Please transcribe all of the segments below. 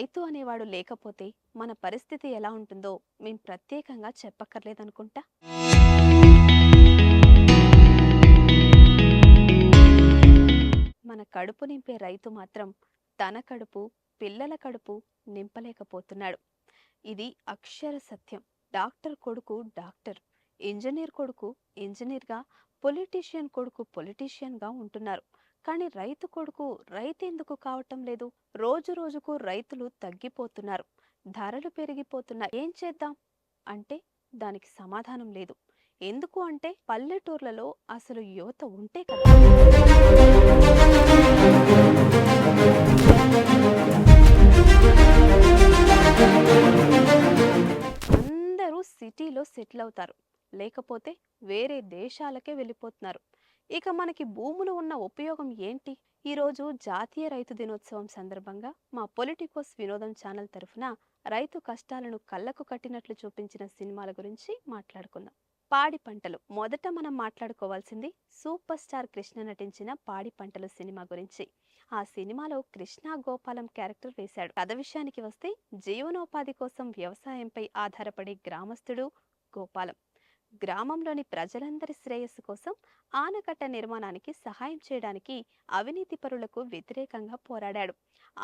రైతు అనేవాడు లేకపోతే మన పరిస్థితి ఎలా ఉంటుందో మేం ప్రత్యేకంగా చెప్పక్కర్లేదనుకుంటా? మన కడుపు నింపే రైతు మాత్రం తన కడుపు పిల్లల కడుపు నింపలేకపోతున్నాడు. ఇది అక్షర సత్యం. డాక్టర్ కొడుకు డాక్టర్ ఇంజనీర్ కొడుకు ఇంజనీర్గా పొలిటీషియన్ కొడుకు పొలిటీషియన్గా ఉంటున్నారు. కానీ రైతు కొడుకు రైతు ఎందుకు కావటం లేదు? రోజు రోజుకు రైతులు తగ్గిపోతున్నారు. ధరలు పెరిగిపోతున్నాయి. ఏం చేద్దాం? అంటే దానికి సమాధానం లేదు. ఎందుకు అంటే పల్లెటూర్లలో అసలు యువత ఉంటే కదా. అందరూ సిటీలో సెటిల్ అవుతారు. లేకపోతే వేరే దేశాలకే వెళ్ళిపోతున్నారు. ఇక మనకి భూములు ఉన్న ఉపయోగం ఏంటి? ఈరోజు జాతీయ రైతు దినోత్సవం సందర్భంగా మా పొలిటికోస్ వినోదం ఛానల్ తరఫున రైతు కష్టాలను కళ్ళకు కట్టినట్లు చూపించిన సినిమాల గురించి మాట్లాడుకుందాం. పాడి పంటలు. మొదట మనం మాట్లాడుకోవాల్సింది సూపర్ స్టార్ కృష్ణ నటించిన పాడి పంటలు సినిమా గురించి. ఆ సినిమాలో కృష్ణ గోపాలం క్యారెక్టర్ వేశాడు. కథ విషయానికి వస్తే జీవనోపాధి కోసం వ్యవసాయంపై ఆధారపడే గ్రామస్తుడు గోపాలం. గ్రామంలోని ప్రజలందరి శ్రేయస్సు కోసం ఆనకట్ట నిర్మాణానికి సహాయం చేయడానికి అవినీతి పరులకు వ్యతిరేకంగా పోరాడాడు.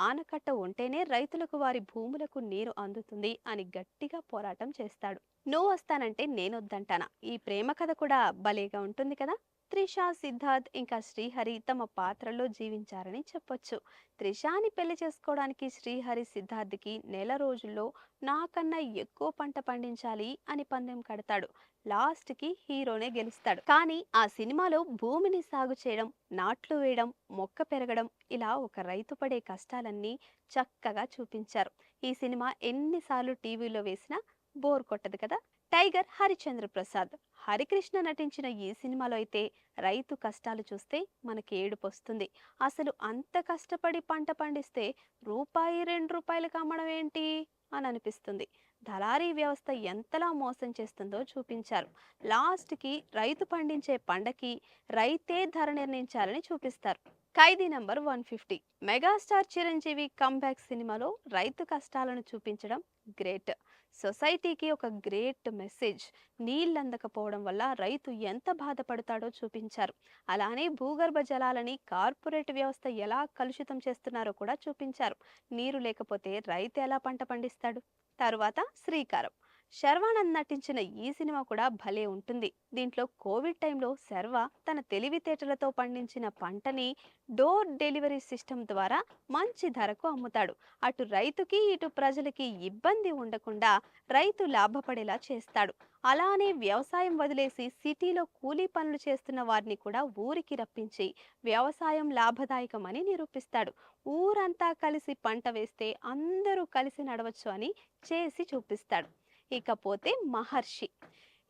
ఆనకట్ట ఉంటేనే రైతులకు వారి భూములకు నీరు అందుతుంది అని గట్టిగా పోరాటం చేస్తాడు. నువ్వు వస్తానంటే నేనొద్దంటానా? ఈ ప్రేమ కథ కూడా భలేగా ఉంటుంది కదా? త్రిష సిద్ధార్థ్ ఇంకా శ్రీహరి తమ పాత్రలో జీవించారని చెప్పొచ్చు. త్రిషాని పెళ్ళి చేసుకోవడానికి శ్రీహరి సిద్ధార్థ్కి నెల రోజుల్లో నాకన్నా ఎక్కువ పంట పండించాలి అని పందెం కడతాడు. లాస్ట్కి హీరోనే గెలుస్తాడు. కానీ ఆ సినిమాలో భూమిని సాగు చేయడం నాట్లు వేయడం మొక్క పెరగడం ఇలా ఒక రైతు పడే కష్టాలన్నీ చక్కగా చూపించారు. ఈ సినిమా ఎన్నిసార్లు టీవీలో వేసినా బోర్ కొట్టదు కదా? టైగర్ హరిచంద్ర ప్రసాద్. హరికృష్ణ నటించిన ఈ సినిమాలో అయితే రైతు కష్టాలు చూస్తే మనకి ఏడుపు వస్తుంది. అసలు అంత కష్టపడి పంట పండిస్తే రూపాయి రెండు రూపాయలు కమ్మడం ఏంటి? అని అనిపిస్తుంది. దళారీ వ్యవస్థ ఎంతలా మోసం చేస్తుందో చూపించారు. లాస్ట్కి రైతు పండించే పంటకి రైతే ధర నిర్ణయించాలని చూపిస్తారు. Khaidi number one fifty. Megastar Chiranjeevi comeback సినిమాలో రైతు కష్టాలను చూపించడం గ్రేట్. సొసైటీకి ఒక గ్రేట్ మెసేజ్. నీళ్ళందకపోవడం వల్ల రైతు ఎంత బాధపడతాడో చూపించారు. అలానే భూగర్భ జలాలని కార్పొరేట్ వ్యవస్థ ఎలా కలుషితం చేస్తున్నారో కూడా చూపించారు. నీరు లేకపోతే రైతు ఎలా పంట పండిస్తాడు? తరువాత శ్రీకారం. శర్వానంద్ నటించిన ఈ సినిమా కూడా భలే ఉంటుంది. దీంట్లో కోవిడ్ టైంలో శర్వ తన తెలివితేటలతో పండించిన పంటని డోర్ డెలివరీ సిస్టమ్ ద్వారా మంచి ధరకు అమ్ముతాడు. అటు రైతుకి ఇటు ప్రజలకి ఇబ్బంది ఉండకుండా రైతు లాభపడేలా చేస్తాడు. అలానే వ్యవసాయం వదిలేసి సిటీలో కూలీ పనులు చేస్తున్న వారిని కూడా ఊరికి రప్పించి వ్యవసాయం లాభదాయకమని నిరూపిస్తాడు. ఊరంతా కలిసి పంట వేస్తే అందరూ కలిసి నడవచ్చు అని చేసి చూపిస్తాడు. ఇకపోతే మహర్షి.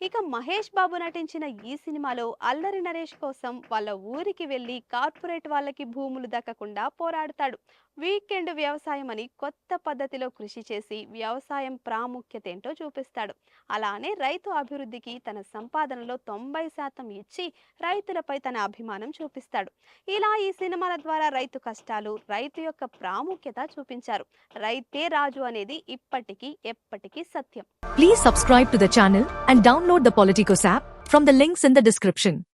ఇక మహేష్ బాబు నటించిన ఈ సినిమాలో అల్లరి నరేష్ కోసం వాళ్ళ ఊరికి వెళ్ళి కార్పొరేట్ వాళ్ళకి భూములు దక్కకుండా పోరాడతాడు. వీకెండ్ వ్యవసాయం అని కొత్త పద్ధతిలో కృషి చేసి వ్యవసాయం ప్రాముఖ్యత ఏంటో చూపిస్తాడు. అలానే రైతు అభివృద్ధికి తన సంపాదనలో తొంభై శాతం ఇచ్చి రైతులపై తన అభిమానం చూపిస్తాడు. ఇలా ఈ సినిమాల ద్వారా రైతు కష్టాలు రైతు యొక్క ప్రాముఖ్యత చూపించారు. రైతే రాజు అనేది ఇప్పటికీ ఎప్పటికీ సత్యం. Please subscribe to the channel and download the Politicos app from the links in the description